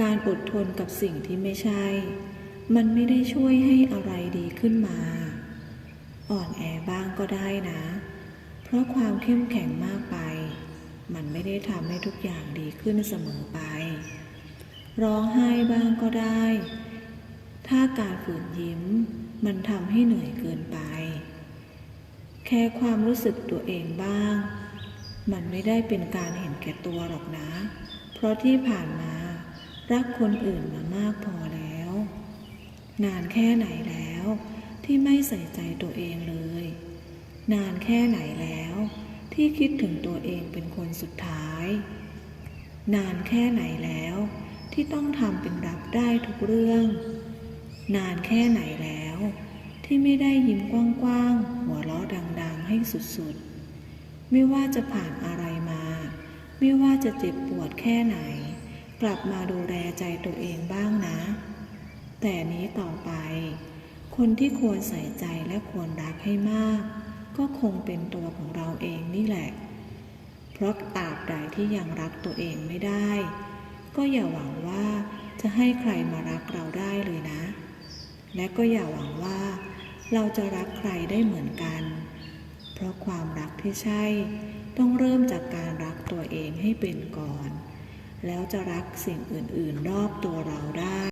การอดทนกับสิ่งที่ไม่ใช่ มันไม่ได้ช่วยให้อะไรดีขึ้นมา อ่อนแอบ้างก็ได้นะ เพราะความเข้มแข็งมากไป มันไม่ได้ทำให้ทุกอย่างดีขึ้นเสมอไป ร้องไห้บ้างก็ได้ ถ้าการฝืนยิ้ม มันทำให้เหนื่อยเกินไป แค่ความรู้สึกตัวเองบ้าง มันไม่ได้เป็นการเห็นแก่ตัวหรอกนะ เพราะที่ผ่านมา รักคนอื่นมามากพอแล้ว นานแค่ไหนแล้วที่ไม่ใส่ใจตัวเองเลย นานแค่ไหนแล้ว ที่คิดถึงตัวเองเป็นคนสุดท้าย นานแค่ไหนแล้ว ที่ต้องทำเป็นรับได้ทุกเรื่อง นานแค่ไหนแล้ว ที่ไม่ได้ยิ้มกว้างๆหัวเราะดัง ๆ ให้สุดๆ ไม่ว่าจะผ่านอะไรมา ไม่ว่าจะเจ็บปวดแค่ไหน กลับมาดูแลใจตัวเองบ้างนะ แต่นี้ต่อไป คนที่ควรใส่ใจและควรรักให้มาก ก็คงเป็นตัวของเราเองนี่แหละ เพราะตราบใดที่ยังรักตัวเองไม่ได้ ก็อย่าหวังว่าจะให้ใครมารักเราได้เลยนะ และก็อย่าหวังว่า เราจะรักใครได้เหมือนกัน เพราะความรักที่ใช่ ต้องเริ่มจากการรักตัวเองให้เป็นก่อน แล้วจะรักสิ่งอื่น ๆ รอบตัวเราได้